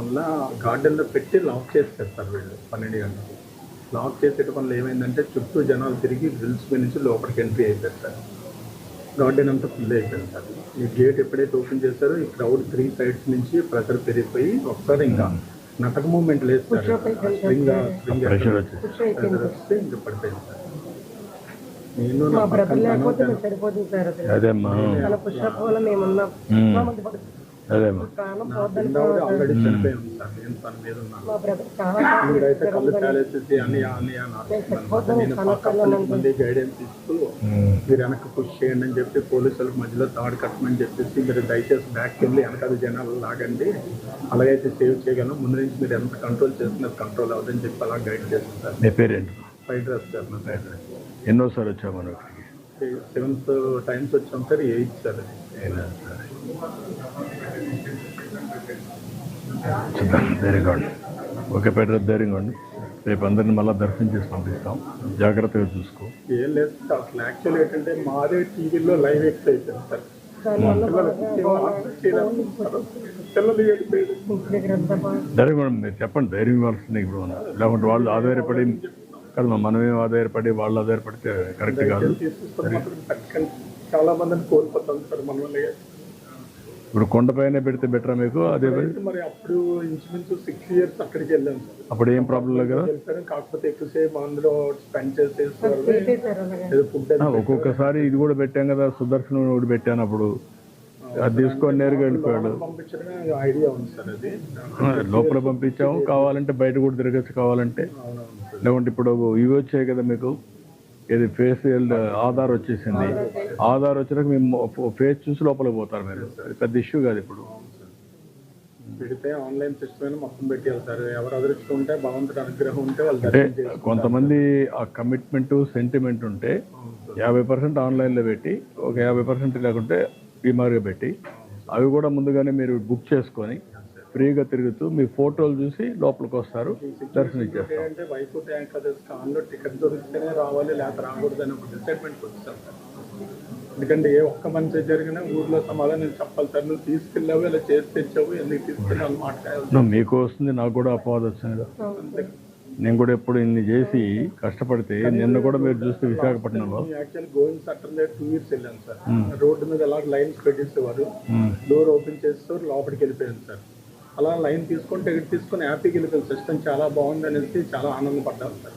వల్ల గార్డెన్లో పెట్టి లాక్ చేస్తారు సార్ వీళ్ళు పన్నెండు గంటలకు. లాక్ చేసేట వల్ల ఏమైందంటే చుట్టూ జనాలు తిరిగి గ్రిల్స్ మీద నుంచి లోపలికి ఎంట్రీ అయిపోయారు సార్ గార్డెన్ అంతా ఫుల్ అయిపోయింది. సార్ ఈ గేట్ ఎప్పుడైతే ఓపెన్ చేశారో ఈ క్రౌడ్ త్రీ సైడ్స్ నుంచి ప్రెషర్ పెరిగిపోయి ఒకసారి ఇంకా నటక మూమెంట్ లేదు సార్. స్ప్రింగ్ స్ప్రింగ్ ప్రెషర్ వచ్చేసి ప్రెషర్ వస్తే ఇంకా పడిపోయింది సార్. నేను మా బ్రదర్ పక్కన లేకపోతే మీకు సరిపోతుంది సార్ అసలు అదేమ్మా తన పుష్ప వల్ల మేమున్నాం ఉమ్. ఎంతో మంది పడుతుంది అదేమ్మా ప్రాణం పోద్దని ఆల్రెడీ చనిపోయి ఉంది సార్ నేను తన మీద ఉన్నాను మా బ్రదర్ చాలా మీరైతే కళ్ళు కాలేసేసి అని అని అని ఆడుతున్నారు. నేను పక్కన మంది గైడెన్స్ ఇస్తూ. మీరు వెనక్కి పుష్ చేయండి అని చెప్పి పోలీసులకు మధ్యలో తాడు కట్టమని చెప్పేసి మీరు దయచేసి బ్యాక్ వెళ్ళి వెనకాల జనాలు లాగండి. అలాగైతే సేవ్ చేయగలం ముందు నుంచి మీరు ఎంత కంట్రోల్ చేస్తున్నారు కంట్రోల్ అవ్వదని చెప్పి అలా గైడ్ చేస్తారు. నీ పేరేంటి? ఫ్రైడ్ రైస్ సార్ నా ఎన్నోసారి మనం ఇక్కడికి సెవెంత్ టైమ్స్ వచ్చాం సార్ ఎయిత్ సార్ ధైర్యంగా ఉండి ఓకే పెట్ట ధైర్యంగా ఉండి రేపు అందరిని మళ్ళీ దర్శనం చేసి పంపిస్తాం. జాగ్రత్తగా చూసుకో. ఏం లేదు సార్ అసలు యాక్చువల్ ఏంటంటే మాదే టీవీలో లైవ్ ఎక్స్ అయిపోయింది సార్. ఉండి మీరు చెప్పండి ధైర్యం ఇవ్వాల్సింది ఇప్పుడు. లేకుంటే వాళ్ళు ఆధారపడి కదా మనమేం ఆధారపడి వాళ్ళు ఆధారపడితే కరెక్ట్ కాదు. చాలా మందిని కోల్పోతాం సార్ మన ఇప్పుడు కొండపైన పెడితే బెటరా మీకు? అదే? మరి? అప్పుడు ఇంచుమించు సిక్స్ ఇయర్స్ అక్కడికి వెళ్ళాం సార్. అప్పుడు ఏం ప్రాబ్లం లేదు కదా? కాకపోతే ఎక్కువసేపు అందులో స్పెండ్ చేసేసి చేసేసారు అలాగే ఏదో ఫుడ్ ఆ, ఒక్కొక్కసారి ఇది కూడా పెట్టాం కదా సుదర్శనం కూడా పెట్టాను అప్పుడు. అది తీసుకొని నేరుగా వెళ్ళిపోయాడు. లోపల పంపించాము. కావాలంటే బయట కూడా తిరగచ్చు కావాలంటే. లేకుంటే ఇప్పుడు ఇవి వచ్చాయి కదా మీకు. ఇది ఫేషియల్ ఆధార్ వచ్చేసింది. ఆధార్ వచ్చినాక మేము ఫేస్ చూసి లోపలికి పోతారు మీరు. పెద్ద ఇష్యూ కాదు ఇప్పుడు. పెడితే ఆన్లైన్ సిస్టమ్ మొత్తం పెట్టేయాలి సార్. ఎవరు అదృష్టం ఉంటే భగవంతుడి అనుగ్రహం ఉంటే వాళ్ళు కొంతమంది ఆ కమిట్మెంట్ సెంటిమెంట్ ఉంటే యాభై పర్సెంట్ ఆన్లైన్లో పెట్టి ఒక యాభై పర్సెంట్ లేకుంటే బీమార్గా పెట్టి అవి కూడా ముందుగానే మీరు బుక్ చేసుకొని ఫ్రీగా తిరుగుతూ మీ ఫోటోలు చూసి లోపలికి వస్తారు దర్శనం ఇచ్చేస్తారు ఎందుకంటే ఏ ఒక్క మంచి జరిగినా ఊర్లో సమాధానం చెప్పాలి సార్ నువ్వు తీసుకెళ్ళావు ఇలా చేసి తెచ్చావు ఎందుకు తీసుకెళ్ళావు మాట్లాడాలి మీకు వస్తుంది నాకు కూడా అపవాదం వచ్చింది. నేను కూడా ఎప్పుడు ఇన్ని చేసి కష్టపడితే నిన్న కూడా మీరు చూస్తే విశాఖపట్నంలో. గోవింద్ సట్టర్లే టూ ఇయర్స్ వెళ్ళాను సార్. రోడ్డు మీద అలా లైన్స్ పెట్టేసేవారు డోర్ ఓపెన్ చేస్తారు లోపలికి వెళ్ళిపోయాను సార్. అలా లైన్ తీసుకొని టికెట్ తీసుకొని హ్యాపీకి వెళ్ళిపోయాను సిస్టమ్ చాలా బాగుంది అనేసి చాలా ఆనందపడ్డాను సార్.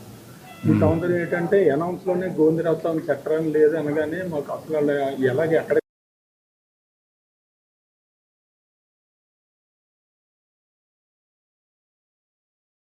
ఈ సంవత్సరం ఏంటంటే అనౌన్స్లోనే గోవిందరావు చట్టం లేదు అనగానే మాకు అసలు ఎలాగే ఎక్కడ